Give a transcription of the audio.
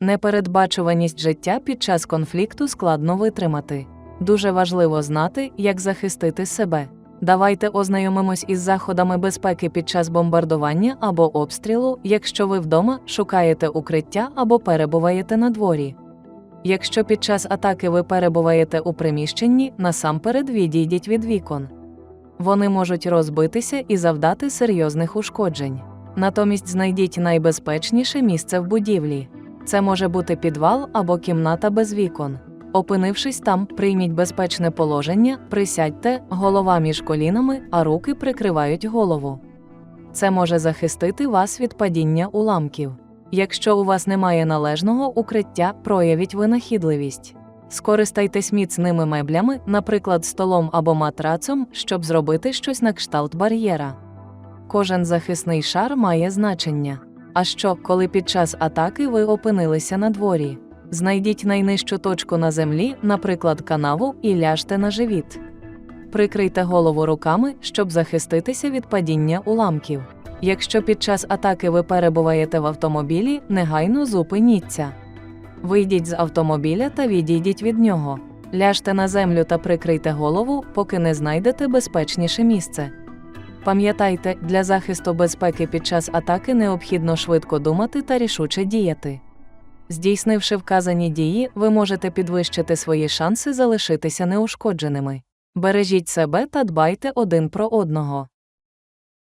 Непередбачуваність життя під час конфлікту складно витримати. Дуже важливо знати, як захистити себе. Давайте ознайомимось із заходами безпеки під час бомбардування або обстрілу, якщо ви вдома шукаєте укриття або перебуваєте на дворі. Якщо під час атаки ви перебуваєте у приміщенні, насамперед відійдіть від вікон. Вони можуть розбитися і завдати серйозних ушкоджень. Натомість знайдіть найбезпечніше місце в будівлі. Це може бути підвал або кімната без вікон. Опинившись там, прийміть безпечне положення, присядьте, голова між колінами, а руки прикривають голову. Це може захистити вас від падіння уламків. Якщо у вас немає належного укриття, проявіть винахідливість. Скористайтесь міцними меблями, наприклад, столом або матрацом, щоб зробити щось на кшталт бар'єра. Кожен захисний шар має значення. А що, коли під час атаки ви опинилися на дворі? Знайдіть найнижчу точку на землі, наприклад, канаву, і ляжте на живіт. Прикрийте голову руками, щоб захиститися від падіння уламків. Якщо під час атаки ви перебуваєте в автомобілі, негайно зупиніться. Вийдіть з автомобіля та відійдіть від нього. Ляжте на землю та прикрийте голову, поки не знайдете безпечніше місце. Пам'ятайте, для захисту безпеки під час атаки необхідно швидко думати та рішуче діяти. Здійснивши вказані дії, ви можете підвищити свої шанси залишитися неушкодженими. Бережіть себе та дбайте один про одного.